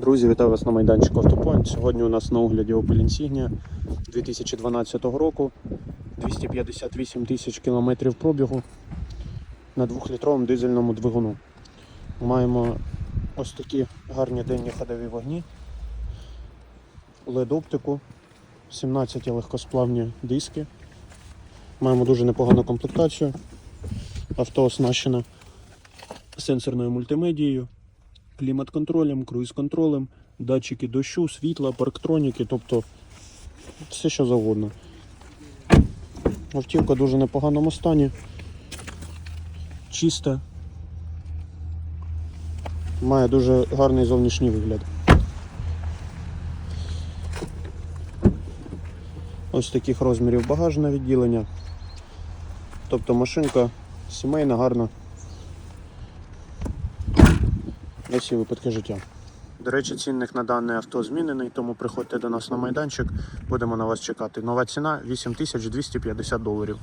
Друзі, вітаю вас на майданчику Автопоінт. Сьогодні у нас на огляді Opel Insignia 2012 року. 258 тисяч кілометрів пробігу на 2-літровому дизельному двигуну. Маємо ось такі гарні денні ходові вогні, LED-оптику, 17 легкосплавні диски. Маємо дуже непогану комплектацію. Авто оснащено сенсорною мультимедією клімат-контролем, круїз-контролем, датчики дощу, світла, парктроніки, тобто все що завгодно. Автівка дуже непоганому стані. Чиста. Має дуже гарний зовнішній вигляд. Ось таких розмірів багажне відділення. Тобто машинка сімейна, гарна. На всі випадки. До речі, цінник на дане авто змінений, тому приходьте до нас на майданчик, будемо на вас чекати. Нова ціна 8250 доларів.